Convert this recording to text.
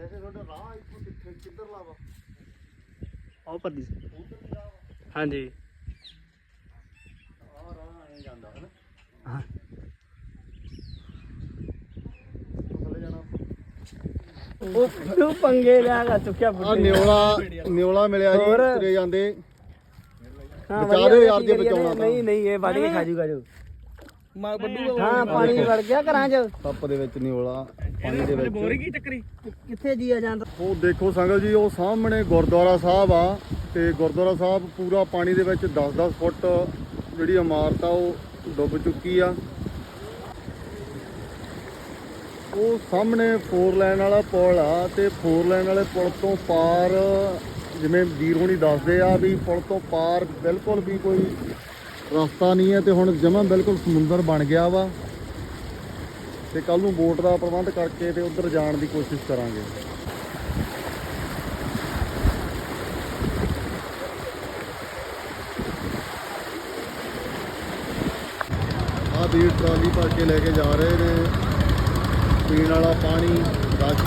ਵੈਸੇ ਤੁਹਾਡਾ ਰਾਹ ਇੱਥੋਂ ਕਿੱਥੇ ਕਿੱਧਰ ਲਾਵਾ? ਉਹ ਪਰਦੀ ਉਧਰ ਦੀ ਰਾਹ ਵਾ। ਹਾਂਜੀ। ਆਹ ਰਾਹ ਐਂ ਜਾਂਦਾ ਹੈ। ਨਾ ਹਾਂ ਥੱਲੇ ਜਾਣਾ। ਉਹ ਤੂੰ ਪੰਗੇ ਲਿਆ ਗਾ ਚੁੱਕਿਆ ਆ ਨਿਓਲਾ ਨਿਓਲਾ ਮਿਲਿਆ ਜੀ ਹੋਰ? ਤੁਰੇ ਜਾਂਦੇ। ਹਾਂ, ਬਚਾ ਵਧੀਆ ਦਿਓ ਯਾਰ ਜੇ ਬਚਾਉਣਾ ਤਾਂ। ਨਹੀਂ ਨਹੀਂ ਇਹ ਕੇ ਖਾ ਜੂਗਾ ਜੋ ਮਾ ਵੱਡੂ ਹਾਂ ਪਾਣੀ ਵੜ ਗਿਆ ਘਰਾਂ 'ਚ। ਟੱਪ ਦੇ ਵਿੱਚ ਨਿਓਲਾ ਪਾਣੀ ਦੇ ਵਿੱਚ। ਕੀ ਚੱਕਰੀ? ਕਿੱਥੇ ਜੀਆ ਜਾਂਦਾ? ਉਹ ਦੇਖੋ ਸੰਗਤ ਜੀ ਉਹ ਸਾਹਮਣੇ ਗੁਰਦੁਆਰਾ ਸਾਹਿਬ ਆ ਤੇ ਗੁਰਦੁਆਰਾ ਸਾਹਿਬ ਪੂਰਾ ਪਾਣੀ ਦੇ ਵਿੱਚ 10-10 ਫੁੱਟ ਜਿਹੜੀ ਇਮਾਰਤ ਆ ਉਹ ਡੁੱਬ ਚੁੱਕੀ ਆ। ਉਹ ਸਾਹਮਣੇ ਫੋਰ ਲਾਈਨ ਵਾਲਾ ਪੁਲ ਆ ਤੇ ਫੋਰ ਲਾਈਨ ਵਾਲੇ ਪੁਲ ਤੋਂ ਪਾਰ ਜਿਵੇਂ ਵੀਰ ਹੋਣੀ ਦੱਸਦੇ ਆ ਵੀ ਪੁਲ ਤੋਂ ਪਾਰ ਬਿਲਕੁਲ ਵੀ ਕੋਈ ਰਸਤਾ ਨਹੀਂ ਹੈ ਤੇ ਹੁਣ ਜਮਾਂ ਬਿਲਕੁਲ ਸਮੁੰਦਰ ਬਣ ਗਿਆ ਵਾ। ਤੇ ਕੱਲ ਨੂੰ ਬੋਟ ਦਾ ਪ੍ਰਬੰਧ ਕਰਕੇ ਤੇ ਉੱਧਰ ਜਾਣ ਦੀ ਕੋਸ਼ਿਸ਼ ਕਰਾਂਗੇ। ਆ ਵੀਰ ਟਰਾਲੀ ਭਰ ਕੇ ਲੈ ਕੇ ਜਾ ਰਹੇ ਨੇ। ਪੀਣ ਵਾਲਾ ਪਾਣੀ, ਰਾਸ਼ਨ